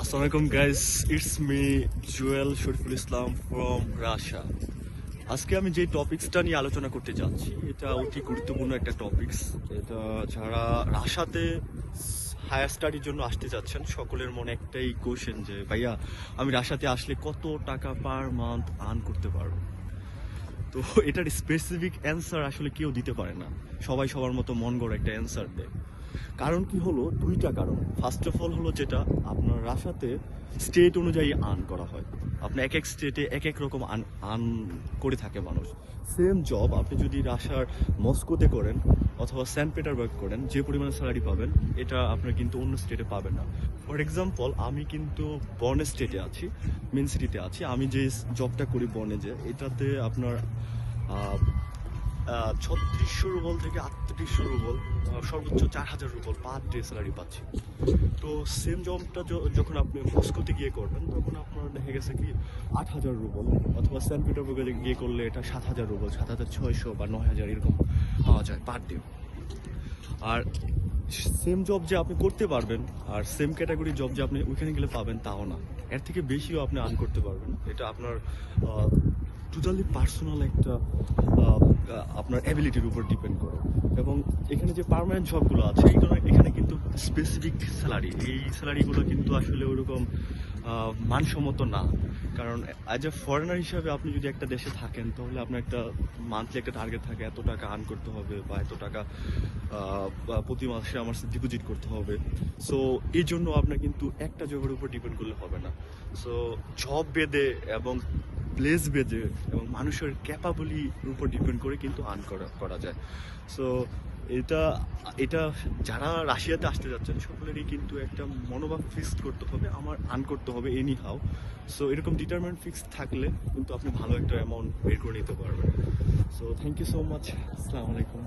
Assalamualaikum guys, it's me Jewel Shariful Islam from Russia আজকে আমি যে টপিক্সটা নিয়ে আলোচনা করতে যাচ্ছি এটা অতি গুরুত্বপূর্ণ একটা টপিকস এটা যারা রাশাতে হায়ার স্টাডির জন্য আসতে যাচ্ছেন সকলের মনে একটাই কোশ্চেন যে ভাইয়া আমি রাশাতে আসলে কত টাকা পার মান্থ আর্ন করতে পারব? তো এটার স্পেসিফিক অ্যান্সার আসলে কেউ দিতে পারে না। সবাই সবার মতো মন গড়ে একটা অ্যান্সার দেয়। কারণ কি হলো? দুইটা কারণ। ফার্স্ট অফ অল হলো যেটা, আপনার রাশাতে স্টেট অনুযায়ী আর্ন করা হয়। আপনি এক এক স্টেটে এক এক রকম আন আন করে থাকে মানুষ। সেম জব আপনি যদি রাশার মস্কোতে করেন অথবা সেন্ট পিটারবার্গ করেন, যে পরিমাণে স্যালারি পাবেন, এটা আপনার কিন্তু অন্য স্টেটে পাবেন না। ফর এক্সাম্পল আমি কিন্তু বর্নে স্টেটে আছি মেন সিটিতে আছি। আমি যে জবটা করি বর্নে যে, এটাতে আপনার ছত্রিশশো রুবল থেকে আটত্রিশশো রুবল সর্বোচ্চ চার হাজার রুবল পার ডে স্যালারি পাচ্ছি। তো সেম জবটা যখন আপনি মস্কোতে গিয়ে করবেন, তখন আপনার দেখা গেছে কি আট হাজার রুবল অথবা সেন্ট পিটারবার্গে গিয়ে করলে এটা সাত হাজার রুবল সাত হাজার ছয়শো বা নয় হাজার এরকম পাওয়া যায় পার ডে আর সেম জব যে আপনি করতে পারবেন, আর সেম ক্যাটাগরি জব যে আপনি ওইখানে গেলে পাবেন, তাও না। এর থেকে বেশিও আপনি আর্ন করতে পারবেন। এটা আপনার টোটালি পার্সোনাল একটা আপনার অ্যাবিলিটির উপর ডিপেন্ড করে। এবং এখানে যে পারমানেন্ট জবগুলো আছে এই এখানে কিন্তু স্পেসিফিক স্যালারি এই স্যালারিগুলো কিন্তু আসলে ওরকম মানসম্মত না। কারণ অ্যাজ এ ফরেনার হিসাবে আপনি যদি একটা দেশে থাকেন, তাহলে আপনার একটা মান্থলি একটা টার্গেট থাকে, এত টাকা আর্ন করতে হবে বা এত টাকা প্রতি মাসে আমার ডিপোজিট করতে হবে। সো এই জন্য আপনার কিন্তু একটা জবের উপর ডিপেন্ড করলে হবে না। সো জব বেদে এবং প্লেস বেদে এবং মানুষের ক্যাপাবলির উপর ডিপেন্ড করে কিন্তু আর্ন করা করা যায়। সো এটা এটা যারা রাশিয়াতে আসতে যাচ্ছেন, সকলেরই কিন্তু একটা মনোভাব ফিক্সড করতে হবে, আমার আর্ন করতে হবে এনি হাও সো এরকম ডিটারমেন্ট ফিক্স থাকলে কিন্তু আপনি ভালো একটা অ্যামাউন্ট বের করে নিতে পারবেন। So thank you so much আসসালামু আলাইকুম